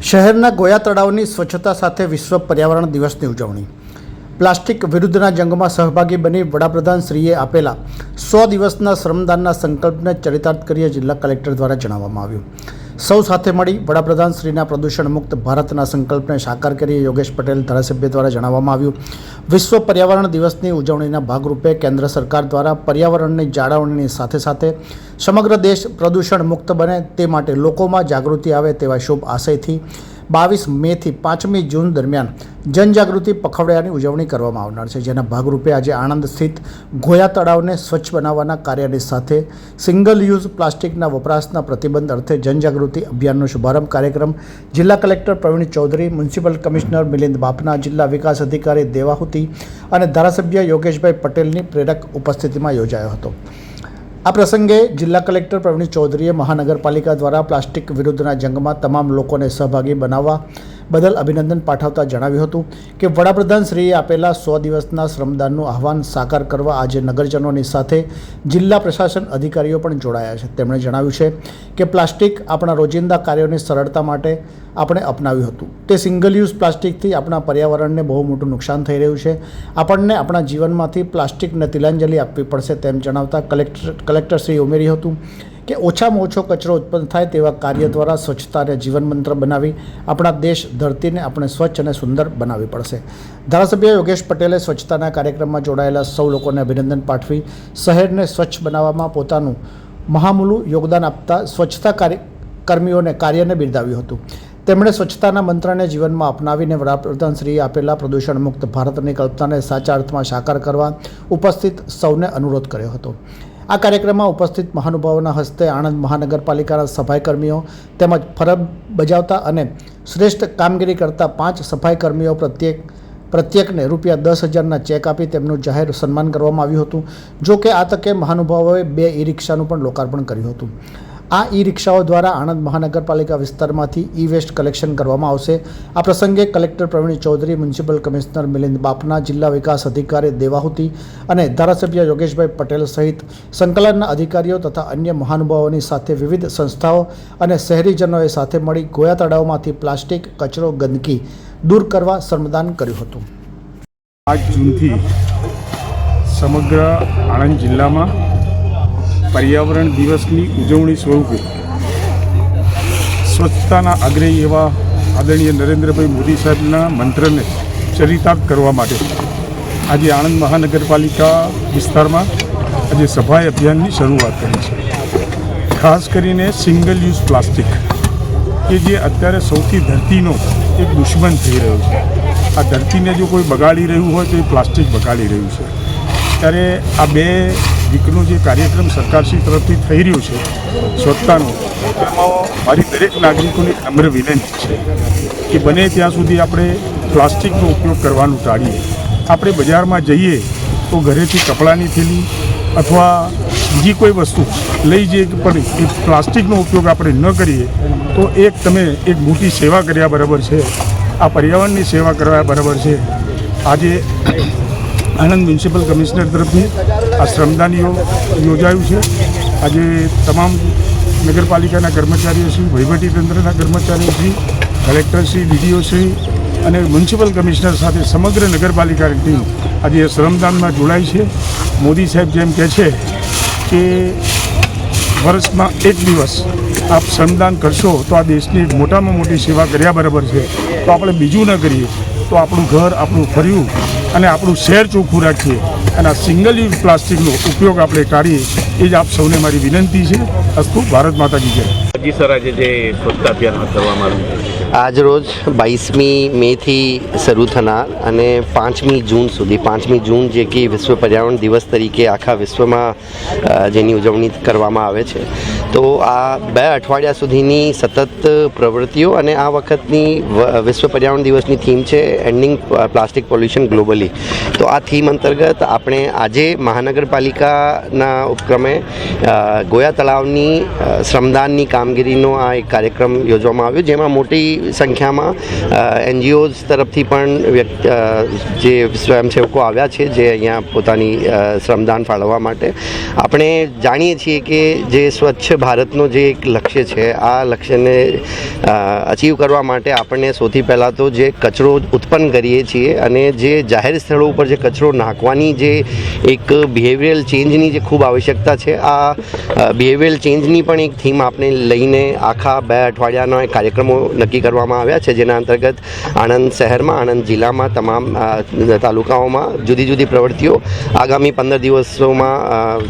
શહેરના ગોયા તળાવની સ્વચ્છતા સાથે વિશ્વ પર્યાવરણ દિવસની ઉજવણી. પ્લાસ્ટિક વિરુદ્ધના જંગમાં સહભાગી બની વડાપ્રધાન શ્રીએ આપેલા સો દિવસના શ્રમદાનના સંકલ્પને ચરિતાર્થ કરીએ જિલ્લા કલેક્ટર દ્વારા જણાવવામાં આવ્યું. સૌ સાથે મળી વડાપ્રધાન શ્રીના પ્રદૂષણ મુક્ત ભારતના સંકલ્પને સાકાર કરી યોગેશ પટેલ ધારાસભ્ય દ્વારા જણાવવામાં આવ્યું. વિશ્વ પર્યાવરણ દિવસની ઉજવણીના ભાગરૂપે કેન્દ્ર સરકાર દ્વારા પર્યાવરણની જાળવણીની સાથે સાથે સમગ્ર દેશ પ્રદૂષણ મુક્ત બને તે માટે લોકોમાં જાગૃતિ આવે તેવા શુભ આશયથી બાવીસ મેથી પાંચમી જૂન દરમિયાન જનજાગૃતિ પખવાડિયાની ઉજવણી કરવામાં આવનાર છે, જેના ભાગરૂપે આજે આણંદ સ્થિત ગોયા તળાવને સ્વચ્છ બનાવવાના કાર્યની સાથે સિંગલ યુઝ પ્લાસ્ટિકના વપરાશના પ્રતિબંધ અર્થે જનજાગૃતિ અભિયાનનો શુભારંભ કાર્યક્રમ જિલ્લા collector Pravin Chaudhari, municipal commissioner Milind Bapna, જિલ્લા વિકાસ અધિકારી દેવાહુતિ અને ધારાસભ્ય યોગેશભાઈ પટેલની પ્રેરક ઉપસ્થિતિમાં યોજાયો હતો. આ પ્રસંગે જિલ્લા કલેક્ટર પ્રવીણ ચૌધરીએ મહાનગરપાલિકા દ્વારા પ્લાસ્ટિક વિરુદ્ધના જંગમાં તમામ લોકોને સહભાગી બનાવવા બદલ અભિનંદન પાઠવતા જણાવ્યું હતું કે વડાપ્રધાન શ્રીએ આપેલા સો દિવસના શ્રમદાનનું આહવાન સાકાર કરવા આજે નગરજનોની સાથે જિલ્લા પ્રશાસન અધિકારીઓ પણ જોડાયા છે. તેમણે જણાવ્યું છે કે પ્લાસ્ટિક આપણા રોજિંદા કાર્યોની સરળતા માટે આપણે અપનાવ્યું હતું. તે સિંગલ યુઝ પ્લાસ્ટિકથી આપણા પર્યાવરણને બહુ મોટું નુકસાન થઈ રહ્યું છે. આપણને આપણા જીવનમાંથી પ્લાસ્ટિકને તિલાંજલિ આપવી પડશે તેમ જણાવતા કલેક્ટર, કલેક્ટરશ્રીએ ઉમેર્યું હતું કે ઓછામાં ઓછો કચરો ઉત્પન્ન થાય તેવા કાર્ય દ્વારા સ્વચ્છતાને જીવનમંત્ર બનાવી આપણા દેશ ધરતીને આપણે સ્વચ્છ અને સુંદર બનાવવી પડશે. ધારાસભ્ય યોગેશ પટેલે સ્વચ્છતાના કાર્યક્રમમાં જોડાયેલા સૌ લોકોને અભિનંદન પાઠવી શહેરને સ્વચ્છ બનાવવામાં પોતાનું મહામૂલું યોગદાન આપતા સ્વચ્છતા કાર્ય કર્મીઓને કાર્યને બિરદાવ્યું હતું. તેમણે સ્વચ્છતાના મંત્રને જીવનમાં અપનાવીને વડાપ્રધાનશ્રીએ આપેલા પ્રદૂષણ મુક્ત ભારતની કલ્પનાને સાચા અર્થમાં સાકાર કરવા ઉપસ્થિત સૌને અનુરોધ કર્યો હતો. આ કાર્યક્રમમાં ઉપસ્થિત મહાનુભાવોના હસ્તે આણંદ મહાનગરપાલિકાના સફાઈકર્મીઓ તેમજ ફરજ બજાવતા અને શ્રેષ્ઠ કામગીરી કરતા પાંચ સફાઈકર્મીઓ પ્રત્યેક પ્રત્યેકને રૂપિયા દસ હજારના ચેક આપી તેમનું જાહેર સન્માન કરવામાં આવ્યું હતું, જો કે આ તકે મહાનુભાવોએ બે ઈ રિક્ષાનું પણ લોકાર્પણ કર્યું હતું. આ ઈ રિક્ષાઓ દ્વારા આણંદ મહાનગરપાલિકા વિસ્તારમાંથી ઈ વેસ્ટ કલેક્શન કરવામાં આવશે. આ પ્રસંગે collector Pravin Chaudhari, municipal commissioner Milind Bapna, જિલ્લા વિકાસ અધિકારી દેવાહુતિ અને ધારાસભ્ય યોગેશભાઈ પટેલ સહિત સંકલનના અધિકારીઓ તથા અન્ય મહાનુભાવોની સાથે વિવિધ સંસ્થાઓ અને શહેરીજનોએ સાથે મળી ગોયા તળાવમાંથી પ્લાસ્ટિક, કચરો, ગંદકી દૂર કરવા શ્રમદાન કર્યું હતું. આઠ જૂનથી સમગ્ર આણંદ જિલ્લામાં પર્યાવરણ દિવસની ઉજવણી સ્વરૂપે સ્વચ્છતાના આગ્રહી એવા આદરણીય નરેન્દ્રભાઈ મોદી સાહેબના મંત્રને ચરિતાર્થ કરવા માટે આજે આણંદ મહાનગરપાલિકા વિસ્તારમાં આજે સફાઈ અભિયાનની શરૂઆત કરી છે. ખાસ કરીને સિંગલ યુઝ પ્લાસ્ટિક, કે જે અત્યારે સૌથી ધરતીનો એક દુશ્મન થઈ રહ્યો છે. આ ધરતીને જો કોઈ બગાડી રહ્યું હોય તો એ પ્લાસ્ટિક બગાડી રહ્યું છે. ત્યારે આ બે વીકનો જે કાર્યક્રમ સરકારશ્રી તરફથી થઈ રહ્યો છે, સ્વચ્છતાનો એમાં મારી દરેક નાગરિકોને નમ્ર વિનંતી છે કે બને ત્યાં સુધી આપણે પ્લાસ્ટિકનો ઉપયોગ કરવાનું ટાળીએ. આપણે બજારમાં જઈએ તો ઘરેથી કપડાની થેલી અથવા બીજી કોઈ વસ્તુ લઈ જઈએ પણ એ પ્લાસ્ટિકનો ઉપયોગ આપણે ન કરીએ, તો એક તમે એક મોટી સેવા કર્યા બરાબર છે. આ પર્યાવરણની સેવા કરવા બરાબર છે. આજે આણંદ મ્યુનિસિપલ કમિશનર તરફથી આ શ્રમદાન યોજાયું છે. આજે તમામ નગરપાલિકાના કર્મચારીઓ શ્રી વહીવટીતંત્રના કર્મચારીઓ શ્રી કલેક્ટરશ્રી ડીડીઓશ્રી અને મ્યુનિસિપલ કમિશનર સાથે સમગ્ર નગરપાલિકાની ટીમ આજે શ્રમદાનમાં જોડાઈ છે. મોદી સાહેબ જેમ કહે છે કે વર્ષમાં એક દિવસ આપ શ્રમદાન કરશો તો આ દેશની મોટામાં મોટી સેવા કર્યા બરાબર છે. તો આપણે બીજું ન કરીએ. તો આપણું ઘર આપણું ફર્યું. અને આપણું શહેર ચોખ્ખું રાખીએ અને આ સિંગલ યુઝ પ્લાસ્ટિકનો ઉપયોગ આપણે કાઢીએ એ જ આપ સૌને મારી વિનંતી છે. અસ્તુ ભારત માતા કી જય. જી સર આજે જે સ્વચ્છતા અભિયાન આવ્યું આજરોજ બાવીસમી મેથી શરૂ થનાર અને પાંચમી જૂન સુધી પાંચમી જૂન જે કે વિશ્વ પર્યાવરણ દિવસ તરીકે આખા વિશ્વમાં જેની ઉજવણી કરવામાં આવે છે. તો આ બે અઠવાડિયા સુધીની સતત પ્રવૃત્તિઓ અને આ વખતની વિશ્વ પર્યાવરણ દિવસની થીમ છે એન્ડિંગ પ્લાસ્ટિક પોલ્યુશન ગ્લોબલી. તો આ થીમ અંતર્ગત આપણે આજે મહાનગરપાલિકાના ઉપક્રમે ગોયા તળાવની શ્રમદાનની કામગીરીનો આ એક કાર્યક્રમ યોજવામાં આવ્યો, જેમાં મોટી સંખ્યામાં એનજીઓઝ તરફથી પણ જે સ્વયંસેવકો આવ્યા છે, જે અહીંયા પોતાની શ્રમદાન ફાળવવા માટે. આપણે જાણીએ છીએ કે જે સ્વચ્છ ભારતનો જે એક લક્ષ્ય છે, આ લક્ષ્યને અચીવ કરવા માટે આપણને સૌથી પહેલાં તો જે કચરો ઉત્પન્ન કરીએ છીએ અને જે જાહેર સ્થળો ઉપર જે કચરો નાખવાની જે એક બિહેવિયરલ ચેન્જની જે ખૂબ આવશ્યકતા છે, આ બિહેવિયરલ ચેન્જની પણ એક થીમ આપણે લઈને આખા બે અઠવાડિયાના કાર્યક્રમો નક્કી કરવામાં આવ્યા છે, જેના અંતર્ગત આણંદ શહેરમાં, આણંદ જિલ્લામાં તમામ તાલુકાઓમાં જુદી જુદી પ્રવૃત્તિઓ આગામી પંદર દિવસોમાં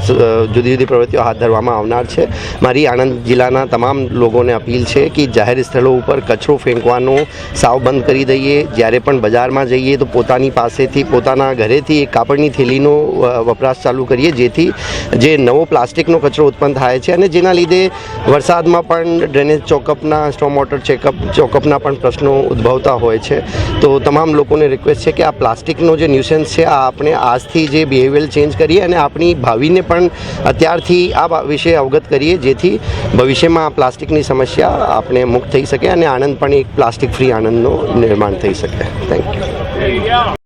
જુદી જુદી પ્રવૃત્તિઓ હાથ ધરવામાં આવનાર છે. મારી આણંદ જિલ્લાના તમામ લોકોને અપીલ છે કે જાહેર સ્થળો ઉપર કચરો ફેંકવાનો સાવ બંધ કરી દઈએ. જ્યારે પણ બજારમાં જઈએ તો પોતાની પાસેથી, પોતાના ઘરેથી એક કાપડની થેલીનો વપરાશ ચાલુ કરીએ. જેથી જે નવો પ્લાસ્ટિકનો કચરો ઉત્પન્ન થાય છે અને જેના લીધે વરસાદમાં પણ ડ્રેનેજ ચોકઅપના સ્ટોમ વોટર ચેકઅપ, ચોકઅપના પણ પ્રશ્નો ઉદ્ભવતા હોય છે. તો તમામ લોકોને રિક્વેસ્ટ છે કે આ પ્લાસ્ટિકનો જે ન્યુસન્સ છે, આ આપણે આજથી જે બિહેવિયર ચેન્જ કરીએ અને આપણી ભાવિને પણ અત્યારથી આ વિશે અવગત કરીએ. જેથી ભવિષ્યમાં આ પ્લાસ્ટિકની સમસ્યા આપણે મુક્ત થઈ શકે અને આણંદ પણ એક પ્લાસ્ટિક ફ્રી આણંદનું નિર્માણ થઈ શકે. Thank you